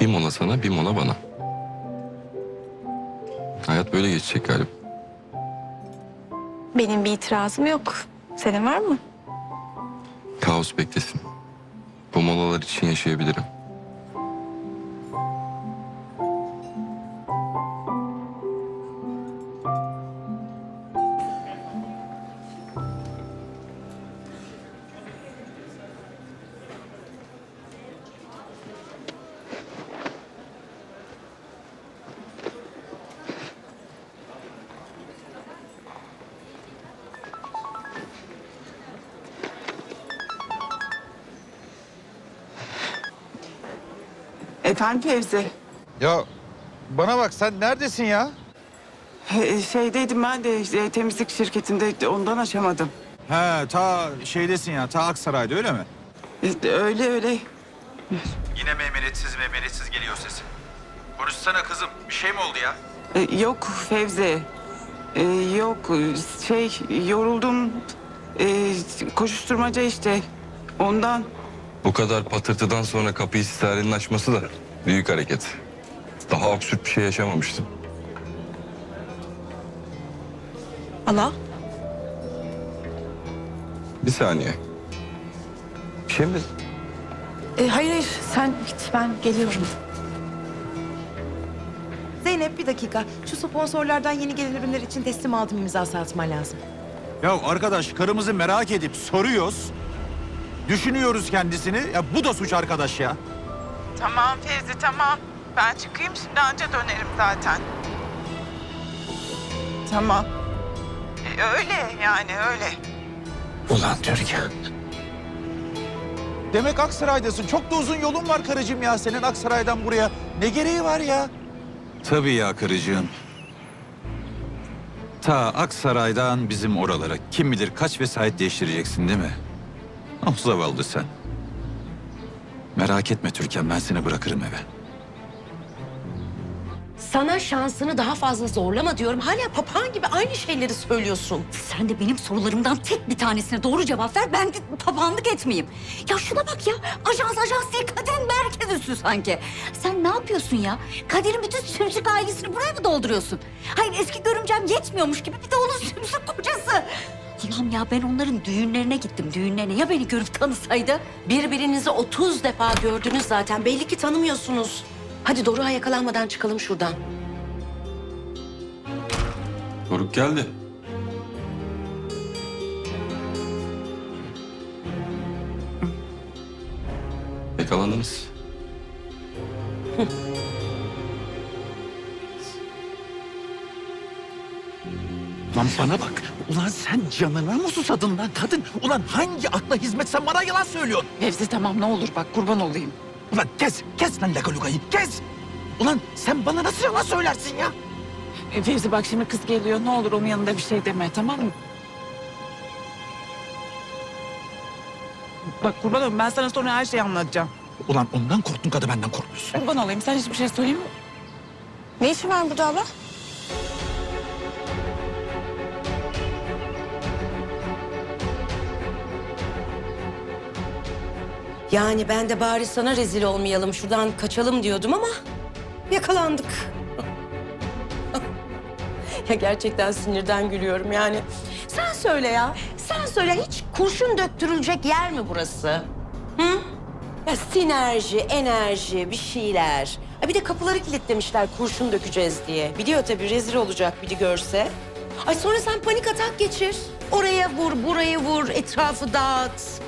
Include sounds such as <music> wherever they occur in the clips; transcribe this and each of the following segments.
Bir mola sana, bir mola bana. Hayat böyle geçecek galiba. Benim bir itirazım yok. Senin var mı? Kaos beklesin. Bu molalar için yaşayabilirim. Efendim Fevzi. Ya bana bak sen neredesin ya? e, Şeydeydim ben de e, temizlik şirketinde ondan açamadım. He ta şeydesin ya ta Aksaray'da öyle mi? E, Öyle öyle. Yine memeliyetsiz memeliyetsiz geliyor sesin. Konuşsana kızım bir şey mi oldu ya? E, Yok Fevzi. E, Yok şey yoruldum. E, Koşuşturmaca işte. Ondan. Bu kadar patırtıdan sonra kapıyı sistarenin açması da büyük hareket. Daha absürt bir şey yaşamamıştım. Allah. Bir saniye. Bir şey mi? E, hayır hayır sen git ben geliyorum. Zeynep bir dakika. Şu sponsorlardan yeni gelen ürünler için teslim aldım imzası atman lazım. Ya arkadaş karımızı merak edip soruyoruz. Düşünüyoruz kendisini. Ya bu da suç arkadaş ya. Tamam Fevzi tamam. Ben çıkayım şimdi anca dönerim zaten. Tamam. E, Öyle yani öyle. Ulan Türkan. Demek Aksaray'dasın. Çok da uzun yolun var karıcığım ya senin Aksaray'dan buraya. Ne gereği var ya? Tabii ya karıcığım. Ta Aksaray'dan bizim oralara kim bilir kaç vesayet değiştireceksin değil mi? Ah zavallı sen. Merak etme Türkan ben seni bırakırım eve. Sana şansını daha fazla zorlama diyorum. Hala papağan gibi aynı şeyleri söylüyorsun. Sen de benim sorularımdan tek bir tanesine doğru cevap ver. Ben de papağanlık etmeyeyim. Ya şuna bak ya. Ajans ajans değil Kadir'in merkez üssü sanki. Sen ne yapıyorsun ya? Kadir'in bütün sümsük ailesini buraya mı dolduruyorsun? Hayır eski görümcem yetmiyormuş gibi bir de onun sümsük kocası. Allah'ım ya ben onların düğünlerine gittim düğünlerine. Ya beni görüp tanısaydı? Birbirinizi 30 defa gördünüz zaten. Belli ki tanımıyorsunuz. Hadi Doruk'a yakalanmadan çıkalım şuradan. Doruk geldi. Yakalandınız. Lan bana bak. Ulan sen canına mı susadın lan kadın? Ulan hangi akla hizmet sen bana yalan söylüyorsun? Fevzi tamam ne olur bak kurban olayım. Ulan kes, kes lan lakalugayı, kes! Ulan sen bana nasıl yalan söylersin ya? E, Fevzi bak şimdi kız geliyor ne olur onun yanında bir şey deme tamam mı? Bak kurban olayım ben sana sonra her şeyi anlatacağım. Ulan ondan korktun kadın benden korkmuyorsun. Kurban olayım sen hiçbir şey söyleyeyim mi? Ne işin var burada Allah? Yani ben de bari sana rezil olmayalım şuradan kaçalım diyordum ama yakalandık. <laughs> ya gerçekten sinirden gülüyorum yani. Sen söyle ya. Sen söyle hiç kurşun döktürülecek yer mi burası? Hı? Ya sinerji, enerji, bir şeyler. Ha bir de kapıları kilitlemişler kurşun dökeceğiz diye. Biliyor tabii rezil olacak biri görse. Ay sonra sen panik atak geçir. Oraya vur, burayı vur, etrafı dağıt.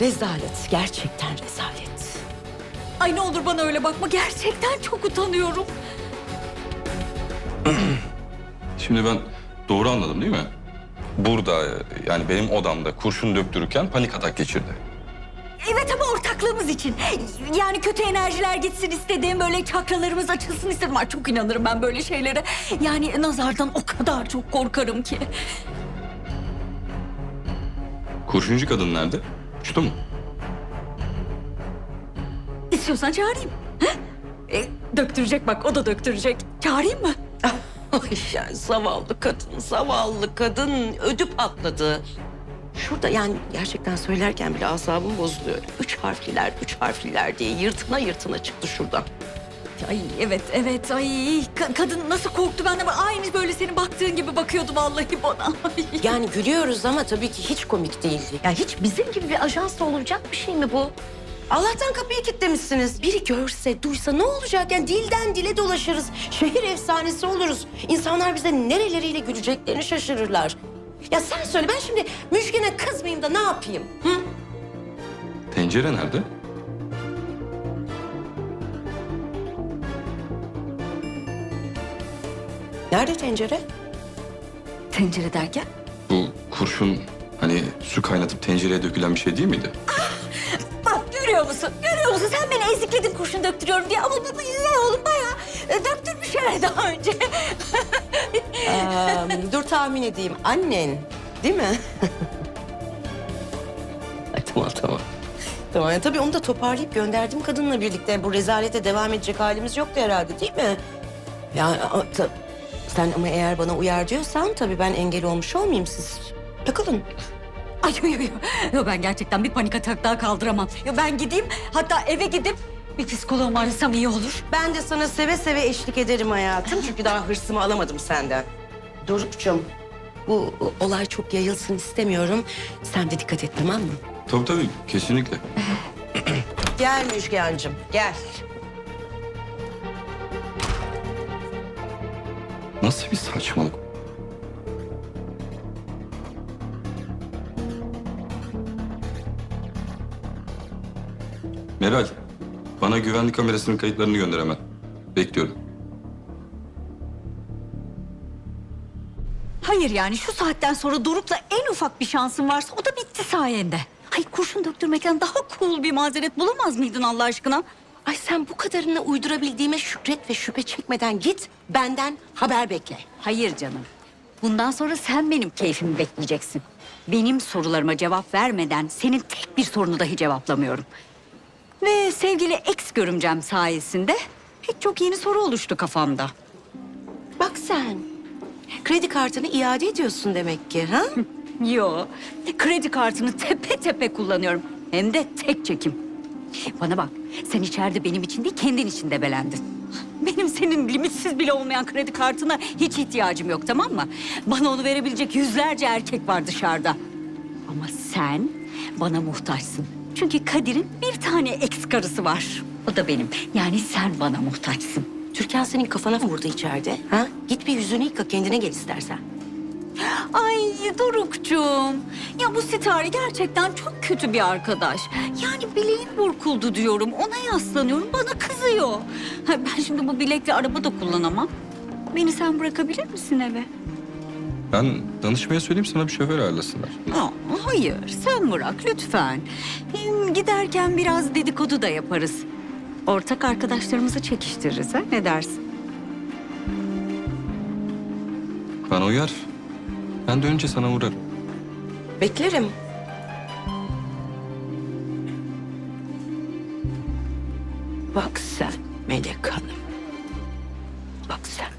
Rezalet, gerçekten rezalet. Ay ne olur bana öyle bakma. Gerçekten çok utanıyorum. <clears throat> Şimdi ben doğru anladım değil mi? Burada yani benim odamda kurşun döktürürken panik atak geçirdi. Evet ama ortaklığımız için. Yani kötü enerjiler gitsin istedim. Böyle çakralarımız açılsın istedim. Ay çok inanırım ben böyle şeylere. Yani nazardan o kadar çok korkarım ki. Kurşuncu kadın nerede? Uçtu mu? İstiyorsan çağırayım. Ha? E, döktürecek bak o da döktürecek. Çağırayım mı? <laughs> Ay yani zavallı kadın, zavallı kadın ödü patladı. Şurada yani gerçekten söylerken bile asabım bozuluyor. Üç harfliler, üç harfliler diye yırtına yırtına çıktı şuradan. Ay evet evet ay Ka- kadın nasıl korktu ben de aynı böyle senin baktığın gibi bakıyordu vallahi bana. Ay. Yani gülüyoruz ama tabii ki hiç komik değil. Ya hiç bizim gibi bir ajansla olacak bir şey mi bu? Allah'tan kapıyı kilitlemişsiniz. Biri görse, duysa ne olacak? Yani dilden dile dolaşırız. Şehir efsanesi oluruz. İnsanlar bize nereleriyle güleceklerini şaşırırlar. Ya sen söyle ben şimdi Müjgan'a kızmayayım da ne yapayım? Hı? Tencere nerede? Nerede tencere? Tencere derken? Bu kurşun hani su kaynatıp tencereye dökülen bir şey değil miydi? Bak görüyor musun? Görüyor musun? Sen beni ezikledin kurşun döktürüyorum diye ama bu bu ne oğlum bayağı e, döktürmüş yani <laughs> daha önce. Ee, dur tahmin edeyim. Annen değil mi? <laughs> Ay, tamam tamam. Tamam ya, tabii onu da toparlayıp gönderdim kadınla birlikte. Bu rezalete devam edecek halimiz yoktu herhalde değil mi? Ya a- ta- sen ama eğer bana uyar diyorsan tabii ben engel olmuş olmayayım siz. Takılın. Ay yo yo yo. Yo ben gerçekten bir panik atak daha kaldıramam. Yo ben gideyim hatta eve gidip bir psikoloğumu arasam iyi olur. Ben de sana seve seve eşlik ederim hayatım. Çünkü daha hırsımı alamadım senden. Doruk'cum bu olay çok yayılsın istemiyorum. Sen de dikkat et tamam mı? Tabii tabii kesinlikle. Gel Müjgancığım gel. Nasıl bir saçmalık? Meral, bana güvenlik kamerasının kayıtlarını gönder hemen. Bekliyorum. Hayır yani şu saatten sonra Doruk'la en ufak bir şansın varsa o da bitti sayende. Ay kurşun döktürmekten daha cool bir mazeret bulamaz mıydın Allah aşkına? Ay sen bu kadarını uydurabildiğime şükret ve şüphe çekmeden git. Benden haber bekle. Hayır canım. Bundan sonra sen benim keyfimi bekleyeceksin. Benim sorularıma cevap vermeden senin tek bir sorunu dahi cevaplamıyorum. Ve sevgili ex görümcem sayesinde pek çok yeni soru oluştu kafamda. Bak sen. Kredi kartını iade ediyorsun demek ki ha? <laughs> Yo, kredi kartını tepe tepe kullanıyorum. Hem de tek çekim. Bana bak, sen içeride benim için değil, kendin için de belendin. Benim senin limitsiz bile olmayan kredi kartına hiç ihtiyacım yok, tamam mı? Bana onu verebilecek yüzlerce erkek var dışarıda. Ama sen bana muhtaçsın. Çünkü Kadir'in bir tane ex karısı var. O da benim. Yani sen bana muhtaçsın. Türkan senin kafana vurdu içeride? Ha? Git bir yüzünü yıka kendine gel istersen. Ay Dorukcuğum. Ya bu Sitare gerçekten çok kötü bir arkadaş. Yani bileğim burkuldu diyorum. Ona yaslanıyorum. Bana kızıyor. Ha, Ben şimdi bu bilekle araba da kullanamam. Beni sen bırakabilir misin eve? Ben danışmaya söyleyeyim sana bir şoför ayarlasınlar. Aa, hayır sen bırak lütfen. Hem giderken biraz dedikodu da yaparız. Ortak arkadaşlarımızı çekiştiririz ha ne dersin? Bana uyar. Ben de önce sana uğrarım. Beklerim. Bak sen Melek Hanım. Bak sen.